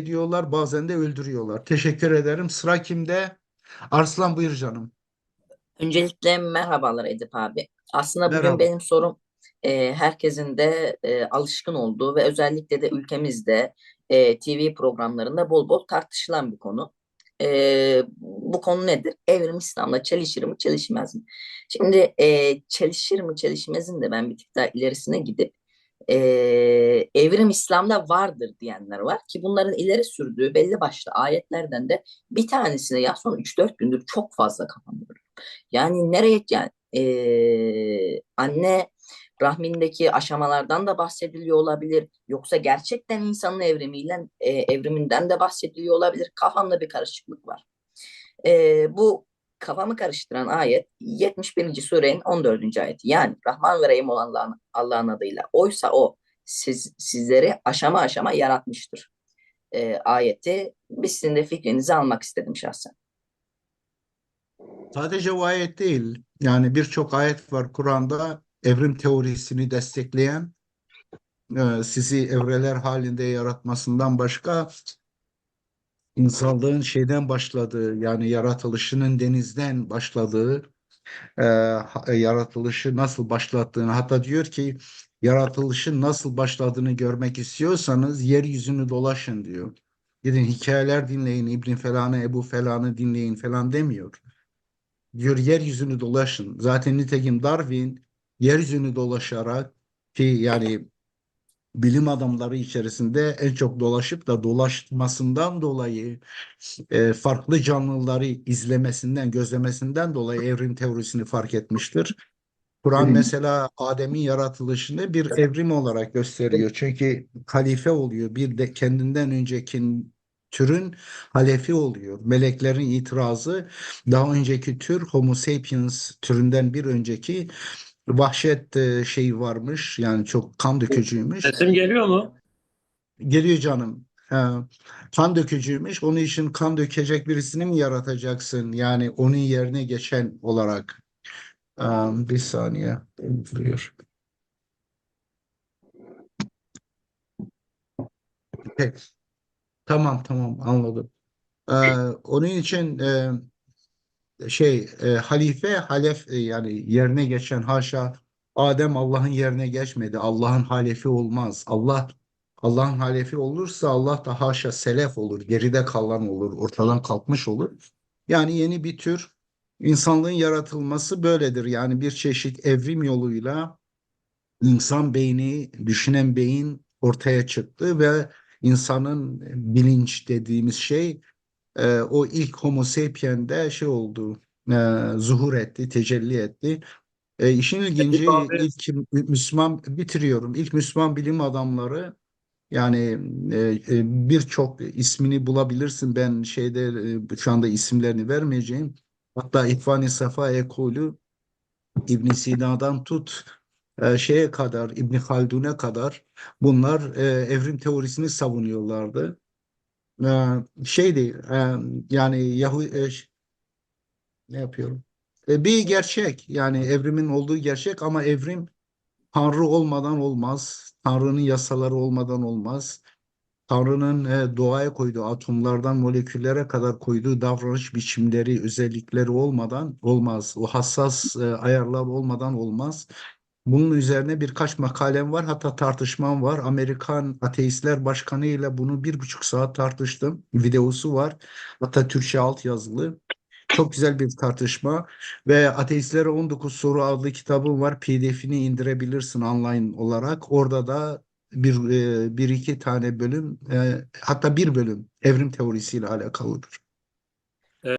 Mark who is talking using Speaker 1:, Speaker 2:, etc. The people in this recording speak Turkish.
Speaker 1: ediyorlar, bazen de öldürüyorlar. Teşekkür ederim. Sıra kimde? Arslan buyur canım.
Speaker 2: Öncelikle merhabalar Edip abi. Aslında bugün
Speaker 1: Merhaba.
Speaker 2: benim sorum e, herkesin de e, alışkın olduğu ve özellikle de ülkemizde e, TV programlarında bol bol tartışılan bir konu. E, bu konu nedir? Evrim İslam'la çelişir mi, çelişmez mi? Şimdi e, çelişir mi, çelişmezin de ben bir tık daha ilerisine gidip e, evrim İslam'da vardır diyenler var ki bunların ileri sürdüğü belli başlı ayetlerden de bir tanesine ya son 3-4 gündür çok fazla kafam yoruyor. Yani nereye yani eee, anne rahmindeki aşamalardan da bahsediliyor olabilir. Yoksa gerçekten insanın evrimiyle e, evriminden de bahsediliyor olabilir. Kafamda bir karışıklık var. Eee, bu kafamı karıştıran ayet 71. surenin 14. ayeti. Yani Rahman ve Rahim olan Allah'ın, Allah'ın adıyla. Oysa o siz, sizleri aşama aşama yaratmıştır. Eee, ayeti biz sizin de fikrinizi almak istedim şahsen.
Speaker 1: Sadece o ayet değil. Yani birçok ayet var Kur'an'da evrim teorisini destekleyen, e, sizi evreler halinde yaratmasından başka insanlığın şeyden başladığı, yani yaratılışının denizden başladığı, e, ha- yaratılışı nasıl başlattığını, hatta diyor ki yaratılışın nasıl başladığını görmek istiyorsanız yeryüzünü dolaşın diyor. Gidin hikayeler dinleyin, İbn Felan'ı, Ebu Felan'ı dinleyin falan demiyor. diyor yeryüzünü dolaşın. Zaten nitekim Darwin yeryüzünü dolaşarak ki yani bilim adamları içerisinde en çok dolaşıp da dolaşmasından dolayı e, farklı canlıları izlemesinden, gözlemesinden dolayı evrim teorisini fark etmiştir. Kur'an mesela Adem'in yaratılışını bir evrim olarak gösteriyor. Çünkü halife oluyor. Bir de kendinden önceki türün halefi oluyor. Meleklerin itirazı daha önceki tür Homo sapiens türünden bir önceki vahşet e, şeyi varmış. Yani çok kan dökücüymüş.
Speaker 3: Sesim geliyor mu?
Speaker 1: Geliyor canım. Ha, kan dökücüymüş. Onun için kan dökecek birisini mi yaratacaksın? Yani onun yerine geçen olarak. Am, bir saniye. Buyur. Peki. Tamam tamam anladım. Ee, onun için e, şey e, halife halef e, yani yerine geçen haşa Adem Allah'ın yerine geçmedi. Allah'ın halefi olmaz. Allah Allah'ın halefi olursa Allah da haşa selef olur. Geride kalan olur. Ortadan kalkmış olur. Yani yeni bir tür insanlığın yaratılması böyledir. Yani bir çeşit evrim yoluyla insan beyni, düşünen beyin ortaya çıktı ve insanın bilinç dediğimiz şey e, o ilk Homo sapiens'de şey oldu, e, zuhur etti, tecelli etti. E, işin ilginci ilk Müslüman bitiriyorum. İlk Müslüman bilim adamları yani e, e, birçok ismini bulabilirsin. Ben şeyde e, şu anda isimlerini vermeyeceğim. Hatta İhvan-ı Safa ekolü İbn Sina'dan tut e, şeye kadar İbn Haldun'e kadar bunlar e, evrim teorisini savunuyorlardı. E, şeydi e, yani Yahu e, ne yapıyorum? E, bir gerçek yani evrimin olduğu gerçek ama evrim Tanrı olmadan olmaz. Tanrı'nın yasaları olmadan olmaz. Tanrı'nın doğaya koyduğu atomlardan moleküllere kadar koyduğu davranış biçimleri, özellikleri olmadan olmaz. O hassas ayarlar olmadan olmaz. Bunun üzerine birkaç makalem var, hatta tartışmam var. Amerikan Ateistler Başkanı ile bunu bir buçuk saat tartıştım. Videosu var, hatta Türkçe altyazılı. Çok güzel bir tartışma ve Ateistlere 19 Soru adlı kitabım var. PDF'ini indirebilirsin online olarak. Orada da bir, e, bir iki tane bölüm, e, hatta bir bölüm evrim teorisiyle alakalıdır.